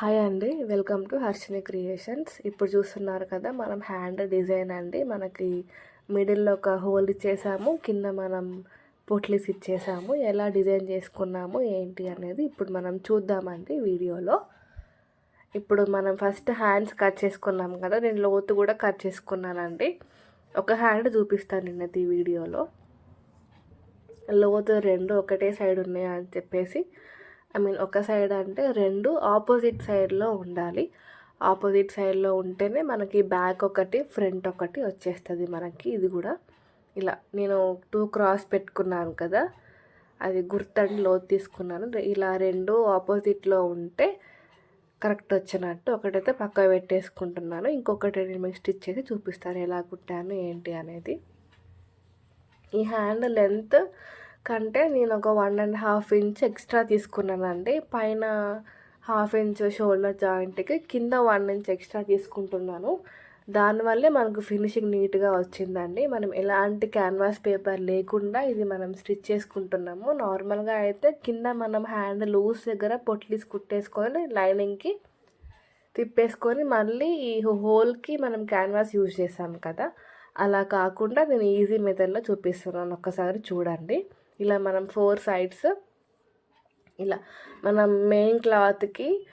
Hi అండి. Welcome to Harshini creations. ఇప్పుడు చూస్తున్నారు కదా మనం హ్యాండ్ డిజైన్ అండి. మనకి మిడిల్లో ఒక హోల్ ఇచ్చేసాము. కింద మనం పొట్లీస్ ఇచ్చేసాము. ఎలా డిజైన్ చేసుకున్నాము ఏంటి అనేది ఇప్పుడు మనం చూద్దామండి వీడియోలో. ఇప్పుడు మనం ఫస్ట్ హ్యాండ్స్ కట్ చేసుకున్నాం కదా నేను లోతు కూడా కట్ చేసుకున్నానండి. ఒక హ్యాండ్ చూపిస్తాను నిన్నది ఈ వీడియోలో. లోతు రెండు ఒకటే సైడ్ ఉన్నాయి అని చెప్పేసి ఐ మీన్ ఒక సైడ్ అంటే రెండు ఆపోజిట్ సైడ్లో ఉండాలి. ఆపోజిట్ సైడ్లో ఉంటేనే మనకి బ్యాక్ ఒకటి ఫ్రంట్ ఒకటి వచ్చేస్తుంది మనకి. ఇది కూడా ఇలా నేను టూ క్రాస్ పెట్టుకున్నాను కదా అది గుర్తండి లోతు తీసుకున్నాను. ఇలా రెండు ఆపోజిట్లో ఉంటే కరెక్ట్ వచ్చినట్టు ఒకటైతే పక్క పెట్టేసుకుంటున్నాను. ఇంకొకటి నేను మీకు స్టిచ్ చేసి చూపిస్తాను ఎలా కుట్టాను ఏంటి అనేది. ఈ హ్యాండ్ లెంత్ కంటే నేను ఒక one and half inch extra తీసుకున్నానండి. పైన హాఫ్ ఇంచ్ షోల్డర్ జాయింట్కి కింద వన్ ఇంచ్ ఎక్స్ట్రా తీసుకుంటున్నాను. దానివల్లే మనకు ఫినిషింగ్ నీట్గా వచ్చిందండి. మనం ఎలాంటి క్యాన్వాస్ పేపర్ లేకుండా ఇది మనం స్టిచ్ చేసుకుంటున్నాము. నార్మల్గా అయితే కింద మనం హ్యాండ్ లూజ్ దగ్గర పొట్లీస్ కుట్టేసుకొని లైనింగ్కి తిప్పేసుకొని మళ్ళీ ఈ హోల్కి మనం క్యాన్వాస్ యూజ్ చేసాం కదా. అలా కాకుండా నేను ఈజీ మెథడ్లో చూపిస్తున్నాను. ఒక్కసారి చూడండి. ఇలా మనం ఫోర్ సైడ్స్ ఇలా మనం మెయిన్ క్లాత్కి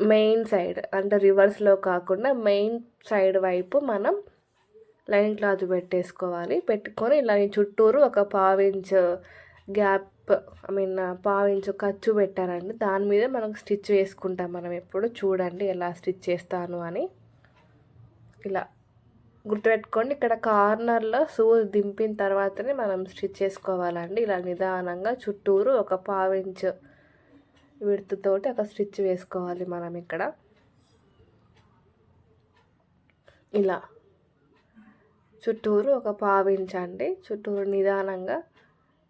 మెయిన్ సైడ్ అంటే రివర్స్లో కాకుండా మెయిన్ సైడ్ వైపు మనం లైన్ క్లాత్ పెట్టేసుకోవాలి. పెట్టుకొని ఇలా చుట్టూరు ఒక పావించ్ గ్యాప్ ఐ మీన్ పావించు ఖర్చు పెట్టారండి. దాని మీద మనం స్టిచ్ వేసుకుంటాం మనం ఎప్పుడు. చూడండి ఎలా స్టిచ్ చేస్తాను అని. ఇలా గుర్తుపెట్టుకోండి ఇక్కడ కార్నర్లో సూజ్ దింపిన తర్వాతనే మనం స్టిచ్ చేసుకోవాలండి. ఇలా నిదానంగా చుట్టూరు ఒక పావించ్ విడుతుతోటి ఒక స్టిచ్ వేసుకోవాలి మనం ఇక్కడ. ఇలా చుట్టూరు ఒక పావించ్ అండి. చుట్టూరు నిదానంగా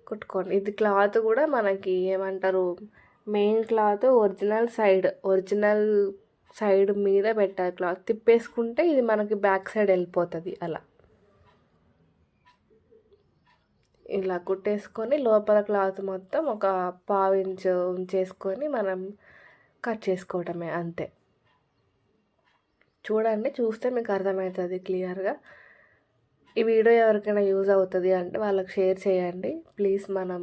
కుట్టుకోండి. ఇది క్లాత్ కూడా మనకి ఏమంటారు main cloth original side original side మీద పెట్టాలి క్లాత్. తిప్పేసుకుంటే ఇది మనకి బ్యాక్ సైడ్ వెళ్ళిపోతుంది. అలా. ఇలా కుట్టేసుకొని లోపల క్లాత్ మొత్తం ఒక పావు ఇంచు ఉంచేసుకొని మనం కట్ చేసుకోవటమే అంతే. చూడండి చూస్తే మీకు అర్థమవుతుంది క్లియర్గా. ఈ వీడియో ఎవరికైనా యూజ్ అవుతుంది అంటే వాళ్ళకి షేర్ చేయండి. ప్లీజ్ మనం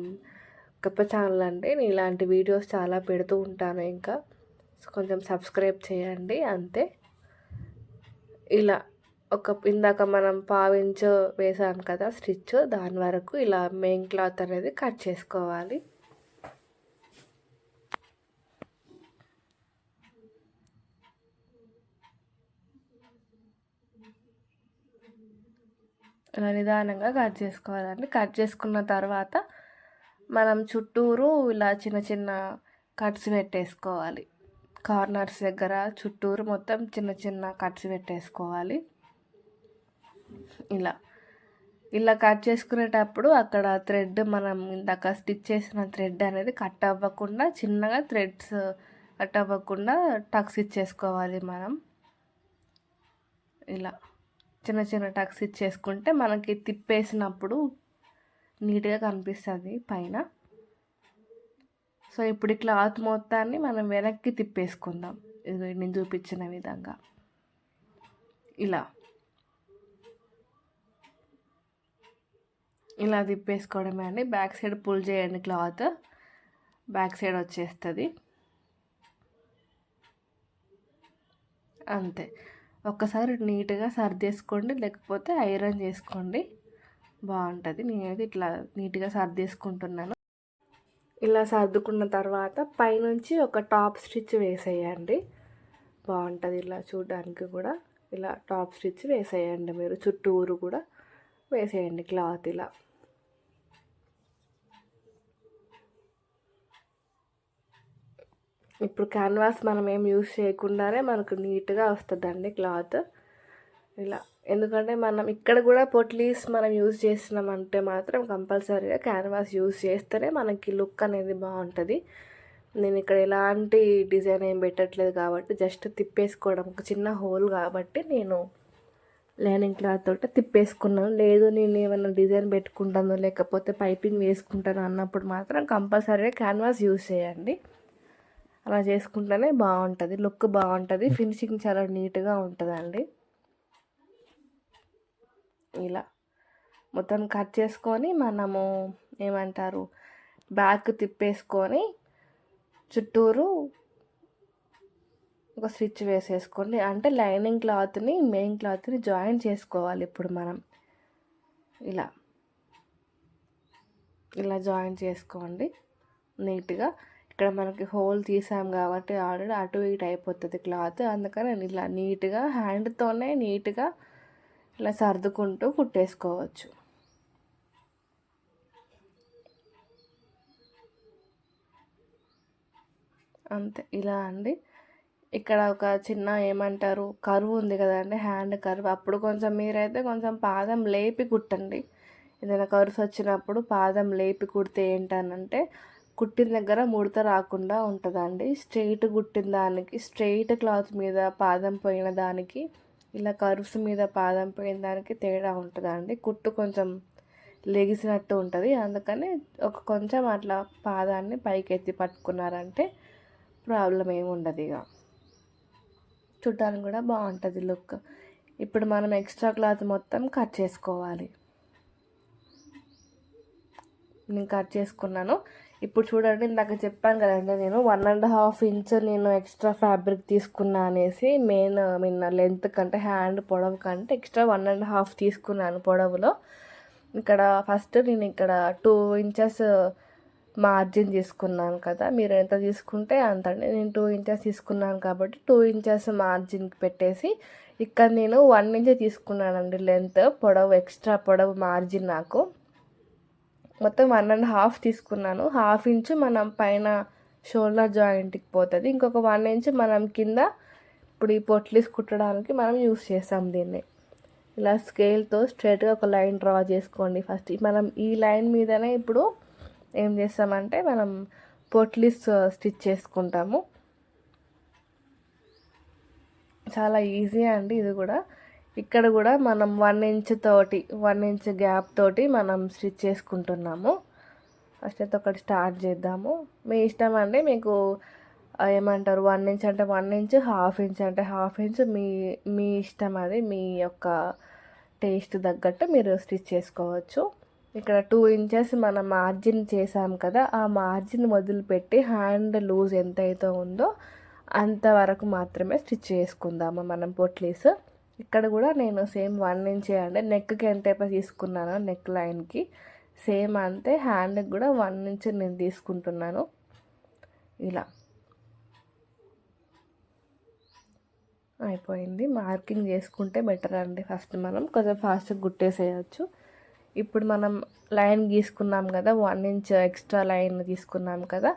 గొప్ప ఛానల్ అంటే నేను ఇలాంటి వీడియోస్ చాలా పెడుతూ ఉంటాను ఇంకా. కొంచెం సబ్స్క్రైబ్ చేయండి అంతే. ఇలా ఒక ఇందాక మనం పావించు వేసాం కదా స్టిచ్ దాని వరకు ఇలా మెయిన్ క్లాత్ అనేది కట్ చేసుకోవాలి. ఇలా నిదానంగా కట్ చేసుకోవాలండి. కట్ చేసుకున్న తర్వాత మనం చుట్టూరు ఇలా చిన్న చిన్న కట్స్ పెట్టేసుకోవాలి. కార్నర్స్ దగ్గర చుట్టూరు మొత్తం చిన్న చిన్న కట్స్ పెట్టేసుకోవాలి. ఇలా. ఇలా కట్ చేసుకునేటప్పుడు అక్కడ థ్రెడ్ మనం ఇందాక స్టిచ్ చేసిన థ్రెడ్ అనేది కట్ అవ్వకుండా చిన్నగా థ్రెడ్స్ కట్ అవ్వకుండా టక్స్ ఇచ్చేసుకోవాలి మనం. ఇలా. చిన్న చిన్న టక్స్ ఇచ్చేసుకుంటే మనకి తిప్పేసినప్పుడు నీట్గా కనిపిస్తుంది పైన. సో ఇప్పుడు ఈ క్లాత్ మొత్తాన్ని మనం వెనక్కి తిప్పేసుకుందాం. ఇది నేను చూపించిన విధంగా. ఇలా. ఇలా తిప్పేసుకోవడమే అండి. బ్యాక్ సైడ్ పుల్ చేయండి క్లాత్. బ్యాక్ సైడ్ వచ్చేస్తుంది. అంతే. ఒక్కసారి నీట్గా సర్దేసుకోండి లేకపోతే ఐరన్ చేసుకోండి. బాగుంటుంది. నేనైతే ఇట్లా నీట్గా సర్దేసుకుంటున్నాను. ఇలా సర్దుకున్న తర్వాత పైనుంచి ఒక టాప్ స్టిచ్ వేసేయండి. బాగుంటుంది ఇలా చూడడానికి కూడా. ఇలా టాప్ స్టిచ్ వేసేయండి మీరు. చుట్టూరు కూడా వేసేయండి క్లాత్ ఇలా. ఇప్పుడు క్యాన్వాస్ మనం ఏం యూస్ చేయకుండానే మనకు నీట్గా వస్తుందండి క్లాత్. ఇలా. ఎందుకంటే మనం ఇక్కడ కూడా పొట్లీస్ మనం యూజ్ చేస్తున్నామంటే మాత్రం కంపల్సరీగా క్యాన్వాస్ యూజ్ చేస్తేనే మనకి లుక్ అనేది బాగుంటుంది. నేను ఇక్కడ ఎలాంటి డిజైన్ ఏం పెట్టట్లేదు కాబట్టి జస్ట్ తిప్పేసుకోవడం ఒక చిన్న హోల్ కాబట్టి నేను లైనింగ్ క్లాత్ తోటి తిప్పేసుకున్నాను. లేదు నేను ఏమైనా డిజైన్ పెట్టుకుంటాను లేకపోతే పైపింగ్ వేసుకుంటాను అన్నప్పుడు మాత్రం కంపల్సరీగా క్యాన్వాస్ యూజ్ చేయండి. అలా చేసుకుంటేనే బాగుంటుంది లుక్ బాగుంటుంది ఫినిషింగ్ చాలా నీట్గా ఉంటుందండి. ఇలా మొత్తం కట్ చేసుకొని మనము ఏమంటారు బ్యాక్ తిప్పేసుకొని చుట్టూరు ఒక స్టిచ్ వేసేసుకోండి. అంటే లైనింగ్ క్లాత్ని మెయిన్ క్లాత్ని జాయిన్ చేసుకోవాలి ఇప్పుడు మనం. ఇలా. ఇలా జాయిన్ చేసుకోండి. నీట్గా. ఇక్కడ మనకి హోల్ తీసాం కాబట్టి ఆల్రెడీ అటు ఇటు అయిపోతుంది క్లాత్. అందుకని ఇలా నీట్గా హ్యాండ్తోనే నీట్గా ఇలా సర్దుకుంటూ కుట్టేసుకోవచ్చు. అంతే ఇలా అండి. ఇక్కడ ఒక చిన్న ఏమంటారు కరువు ఉంది కదండి హ్యాండ్ కరువు. అప్పుడు కొంచెం మీరైతే కొంచెం పాదం లేపి కుట్టండి. ఏదైనా కరువు వచ్చినప్పుడు పాదం లేపి కుడితే ఏంటనంటే కుట్టిన దగ్గర ముడత రాకుండా ఉంటుందండి. స్ట్రెయిట్ కుట్టిన దానికి స్ట్రెయిట్ క్లాత్ మీద పాదం పోయిన దానికి ఇలా కర్వ్స్ మీద పాదం పోయిన దానికి తేడా ఉంటుందండి. కుట్టు కొంచెం లెగిసినట్టు ఉంటుంది. అందుకని ఒక కొంచెం అట్లా పాదాన్ని పైకి ఎత్తి పట్టుకున్నారంటే ప్రాబ్లం ఏమి ఉండదు ఇక. చూడటానికి కూడా బాగుంటుంది లుక్. ఇప్పుడు మనం ఎక్స్ట్రా క్లాత్ మొత్తం కట్ చేసుకోవాలి. నేను కట్ చేసుకున్నాను. ఇప్పుడు చూడండి ఇందాక చెప్పాను కదండి నేను వన్ అండ్ హాఫ్ ఇంచ్ నేను ఎక్స్ట్రా ఫ్యాబ్రిక్ తీసుకున్నా అనేసి మెయిన్ మీన్ లెంత్ కంటే హ్యాండ్ పొడవు కంటే ఎక్స్ట్రా వన్ అండ్ హాఫ్ తీసుకున్నాను పొడవులో. ఇక్కడ ఫస్ట్ నేను ఇక్కడ టూ ఇంచెస్ మార్జిన్ తీసుకున్నాను కదా మీరు ఎంత తీసుకుంటే అంత నేను టూ ఇంచెస్ తీసుకున్నాను కాబట్టి టూ ఇంచెస్ మార్జిన్కి పెట్టేసి ఇక్కడ నేను వన్ ఇంచ్ తీసుకున్నానండి లెంత్ పొడవు ఎక్స్ట్రా పొడవు మార్జిన్ నాకు. మొత్తం వన్ అండ్ హాఫ్ తీసుకున్నాను. హాఫ్ ఇంచు మనం పైన షోల్డర్ జాయింట్కి పోతుంది. ఇంకొక వన్ ఇంచ్ మనం కింద ఇప్పుడు ఈ పొట్లీస్ కుట్టడానికి మనం యూస్ చేస్తాం దీన్ని. ఇలా స్కేల్తో స్ట్రైట్గా ఒక లైన్ డ్రా చేసుకోండి ఫస్ట్. మనం ఈ లైన్ మీదనే ఇప్పుడు ఏం చేస్తామంటే మనం పొట్లీస్ స్టిచ్ చేసుకుంటాము. చాలా ఈజీ అండి ఇది కూడా. ఇక్కడ కూడా మనం వన్ ఇంచ్ తోటి వన్ ఇంచ్ గ్యాప్ తోటి మనం స్టిచ్ చేసుకుంటున్నాము. ఫస్ట్ అయితే ఒకటి స్టార్ట్ చేద్దాము. మీ ఇష్టం అండి మీకు ఏమంటారు వన్ ఇంచ్ అంటే వన్ ఇంచ్ హాఫ్ ఇంచ్ అంటే హాఫ్ ఇంచ్ మీ మీ ఇష్టం అది మీ యొక్క టేస్ట్ తగ్గట్టు మీరు స్టిచ్ చేసుకోవచ్చు. ఇక్కడ టూ ఇంచెస్ మనం మార్జిన్ చేసాం కదా ఆ మార్జిన్ వదిలిపెట్టి హ్యాండ్ లూజ్ ఎంతైతే ఉందో అంతవరకు మాత్రమే స్టిచ్ చేసుకుందాము మనం పొట్లీస్ ఇక్కడ కూడా నేను సేమ్ వన్ ఇంచే అంటే నెక్కి ఎంత తీసుకున్నానో నెక్ లైన్కి సేమ్ అంతే హ్యాండ్కి కూడా వన్ ఇంచ్ నేను తీసుకుంటున్నాను. ఇలా. అయిపోయింది. మార్కింగ్ చేసుకుంటే బెటర్ అండి ఫస్ట్ మనం. కొంచెం ఫాస్ట్గా గుట్టేసేయచ్చు. ఇప్పుడు మనం లైన్ గీసుకున్నాం కదా వన్ ఇంచ్ ఎక్స్ట్రా లైన్ తీసుకున్నాం కదా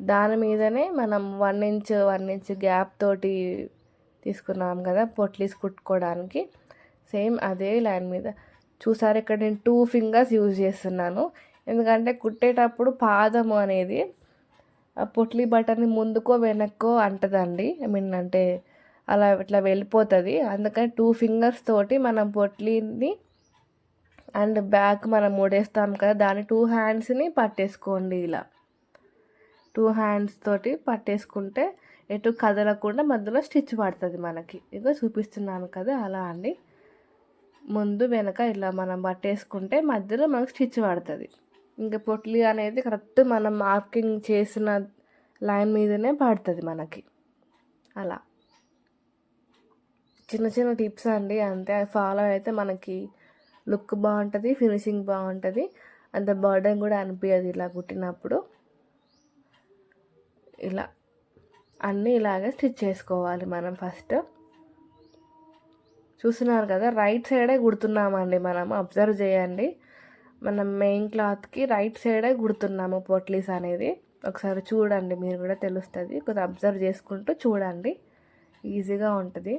దాని మీదనే మనం one inch one inch gap తోటి తీసుకున్నాం కదా పొట్లీస్ కుట్టుకోవడానికి. సేమ్ అదే లైన్ మీద. చూసారు ఇక్కడ నేను టూ ఫింగర్స్ యూజ్ చేస్తున్నాను. ఎందుకంటే కుట్టేటప్పుడు పాదము అనేది పొట్లీ బటన్ని ముందుకో వెనక్కో అంటదండి. ఐ మీన్ అంటే అలా ఇట్లా వెళ్ళిపోతుంది. అందుకని టూ ఫింగర్స్ తోటి మనం పొట్లీని అండ్ బ్యాక్ మనం ముడేస్తాం కదా దాని టూ హ్యాండ్స్ని పట్టేసుకోండి ఇలా. టూ హ్యాండ్స్ తోటి పట్టేసుకుంటే ఎటు కదలకుండా మధ్యలో స్టిచ్ పడుతుంది మనకి. ఇక చూపిస్తున్నాను కదా అలా అండి. ముందు వెనక ఇలా మనం పట్టేసుకుంటే మధ్యలో మనకు స్టిచ్ పడుతుంది. ఇంకా పొట్లి అనేది కరెక్ట్ మనం మార్కింగ్ చేసిన లైన్ మీదనే పడుతుంది మనకి. అలా. చిన్న చిన్న టిప్స్ అండి. అంతే ఫాలో అయితే మనకి లుక్ బాగుంటుంది ఫినిషింగ్ బాగుంటుంది. అంత బర్డన్ కూడా అనిపించదు ఇలా కుట్టినప్పుడు. ఇలా. అన్నీ ఇలాగే స్టిచ్ చేసుకోవాలి మనం ఫస్ట్. చూస్తున్నారు కదా రైట్ సైడే కుడుతున్నామండి మనం. అబ్జర్వ్ చేయండి. మనం మెయిన్ క్లాత్కి రైట్ సైడే కుడుతున్నాము పొట్లీస్ అనేది. ఒకసారి చూడండి మీరు కూడా తెలుస్తుంది. కొద్దిగా అబ్జర్వ్ చేసుకుంటూ చూడండి. ఈజీగా ఉంటుంది.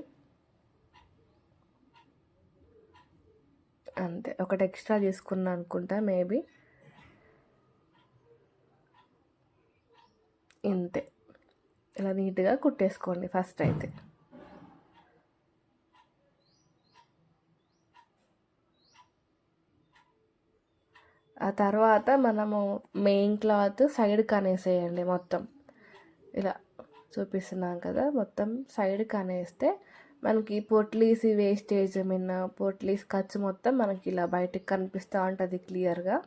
అంతే ఒకటి ఎక్స్ట్రా తీసుకున్నా అనుకుంటా మేబీ. ఇంతే. ఇలా నీట్గా కుట్టేసుకోండి ఫస్ట్ అయితే. ఆ తర్వాత మనము మెయిన్ క్లాత్ సైడ్ కనేసేయండి మొత్తం. ఇలా చూపిస్తున్నాం కదా మొత్తం సైడ్కి అనేస్తే మనకి పొట్లీస్ వేస్టేజ్ మిన్న పొట్లీస్ ఖర్చు మొత్తం మనకి ఇలా బయటకు కనిపిస్తూ ఉంటుంది క్లియర్గా.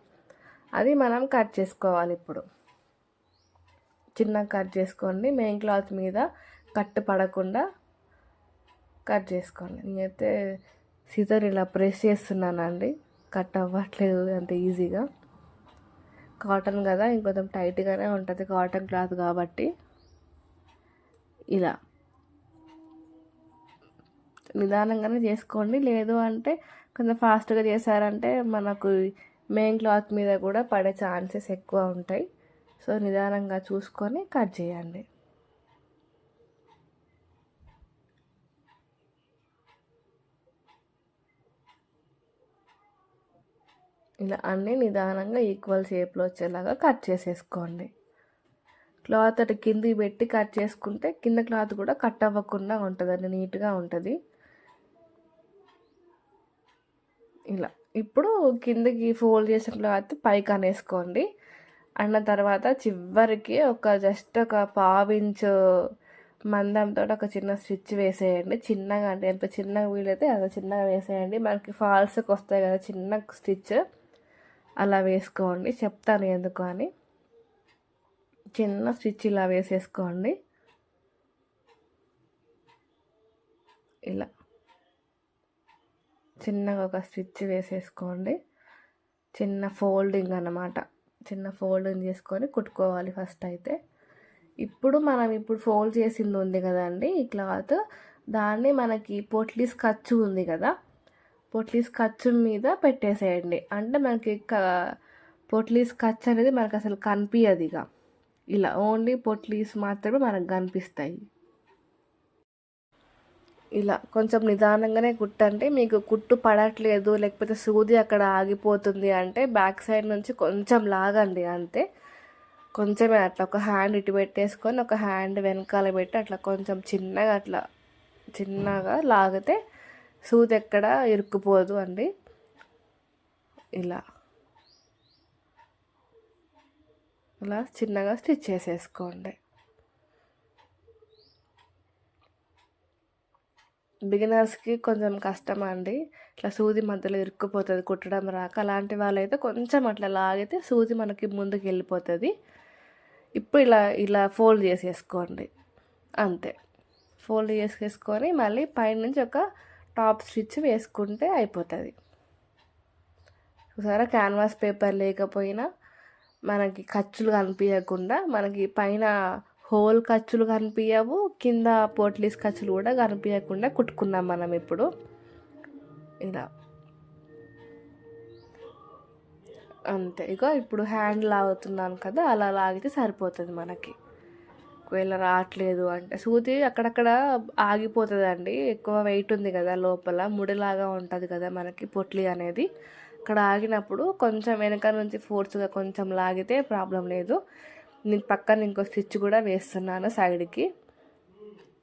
అది మనం కట్ చేసుకోవాలి ఇప్పుడు. చిన్నగా కట్ చేసుకోండి. మెయిన్ క్లాత్ మీద కట్ పడకుండా కట్ చేసుకోండి. నేనైతే సీజర్ ఇలా ప్రెస్ చేస్తున్నానండి. కట్ అవ్వట్లేదు అంత ఈజీగా. కాటన్ కదా ఇంకొంచెం టైట్గానే ఉంటుంది కాటన్ క్లాత్ కాబట్టి. ఇలా. నిదానంగానే చేసుకోండి. లేదు అంటే కొంచెం ఫాస్ట్గా చేశారంటే మనకు మెయిన్ క్లాత్ మీద కూడా పడే ఛాన్సెస్ ఎక్కువ ఉంటాయి. సో నిదానంగా చూసుకొని కట్ చేయండి. ఇలా అన్నీ నిదానంగా ఈక్వల్ షేప్లో వచ్చేలాగా కట్ చేసేసుకోండి. క్లాత్ అటు కింది పెట్టి కట్ చేసుకుంటే కింద క్లాత్ కూడా కట్ అవ్వకుండా ఉంటుందండి నీట్గా ఉంటుంది. ఇలా. ఇప్పుడు కిందకి ఫోల్డ్ చేసిన క్లాత్ పైకి అనేసుకోండి. అన్న తర్వాత చివరికి ఒక జస్ట్ ఒక పావించు మందంతో ఒక చిన్న స్టిచ్ వేసేయండి. చిన్నగా అంటే ఎంత చిన్నగా వీలైతే అంత చిన్నగా వేసేయండి. మనకి ఫాల్స్కి వస్తాయి కదా చిన్న స్టిచ్ అలా వేసుకోండి. చెప్తాను ఎందుకు అని. చిన్న స్టిచ్ ఇలా వేసేసుకోండి. ఇలా. చిన్నగా ఒక స్టిచ్ వేసేసుకోండి. చిన్న ఫోల్డింగ్ అన్నమాట. చిన్న ఫోల్డింగ్ చేసుకొని కుట్టుకోవాలి ఫస్ట్ అయితే. ఇప్పుడు మనం ఇప్పుడు ఫోల్డ్ చేసింది ఉంది కదండి ఈ క్లాత్. దాన్ని మనకి పొట్లీస్ ఖర్చు ఉంది కదా. పొట్లీస్ ఖర్చు మీద పెట్టేసేయండి. అంటే మనకి పొట్లీస్ ఖర్చు అనేది మనకు అసలు కనిపించదు ఇక. ఇలా ఓన్లీ పొట్లీస్ మాత్రమే మనకు కనిపిస్తాయి. ఇలా కొంచెం నిదానంగానే కుట్టండి మీకు కుట్టు పడట్లేదు లేకపోతే సూది అక్కడ ఆగిపోతుంది అంటే బ్యాక్ సైడ్ నుంచి కొంచెం లాగండి అంతే. కొంచెమే అట్లా ఒక హ్యాండ్ ఇటు పెట్టేసుకొని ఒక హ్యాండ్ వెనకాల పెట్టి అట్లా కొంచెం చిన్నగా అట్లా చిన్నగా లాగితే సూది ఎక్కడ ఇరుక్కుపోదు అండి. ఇలా. ఇలా చిన్నగా స్టిచ్ చేసేసుకోండి. బిగినర్స్కి కొంచెం కష్టం అండి. ఇట్లా సూది మధ్యలో ఇరుక్కుపోతుంది కుట్టడం రాక అలాంటి వాళ్ళైతే కొంచెం అట్లా లాగితే సూది మనకి ముందుకు వెళ్ళిపోతుంది. ఇప్పుడు ఇలా ఇలా ఫోల్డ్ చేసేసుకోండి. అంతే. ఫోల్డ్ చేసేసుకొని మళ్ళీ పైనుంచి ఒక టాప్ స్టిచ్ వేసుకుంటే అయిపోతుంది. చూసారా? క్యాన్వాస్ పేపర్ లేకపోయినా మనకి ఖర్చులు కనిపించకుండా మనకి పైన హోల్ ఖర్చులు కనిపించవు కింద పోట్లీస్ ఖర్చులు కూడా కనిపించకుండా కుట్టుకున్నాం మనం ఇప్పుడు. ఇలా. అంతే. ఇక ఇప్పుడు హ్యాండ్ లాగుతున్నాను కదా అలా లాగితే సరిపోతుంది మనకి. ఒకవేళ రావట్లేదు అంటే సూది అక్కడక్కడ ఆగిపోతుంది అండి ఎక్కువ వెయిట్ ఉంది కదా లోపల ముడిలాగా ఉంటుంది కదా మనకి పొట్లి అనేది. అక్కడ ఆగినప్పుడు కొంచెం వెనక నుంచి ఫోర్స్గా కొంచెం లాగితే ప్రాబ్లం లేదు. నేను పక్కన ఇంకో స్టిచ్ కూడా వేస్తున్నాను సైడ్కి.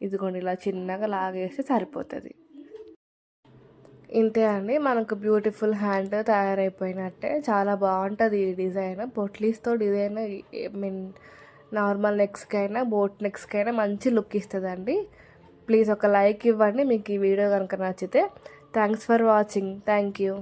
ఇదిగోండి ఇలా చిన్నగా లాగేస్తే సరిపోతుంది. ఇంతే అండి మనకు బ్యూటిఫుల్ హ్యాండ్ తయారైపోయినట్టే. చాలా బాగుంటుంది ఈ డిజైన్. పొట్లీస్తో డిజైన్ మీన్ నార్మల్ నెక్స్కి అయినా బోట్ నెక్స్కి అయినా మంచి లుక్ ఇస్తుందండి. ప్లీజ్ ఒక లైక్ ఇవ్వండి మీకు ఈ వీడియో కనుక నచ్చితే. Thanks for watching. Thank you.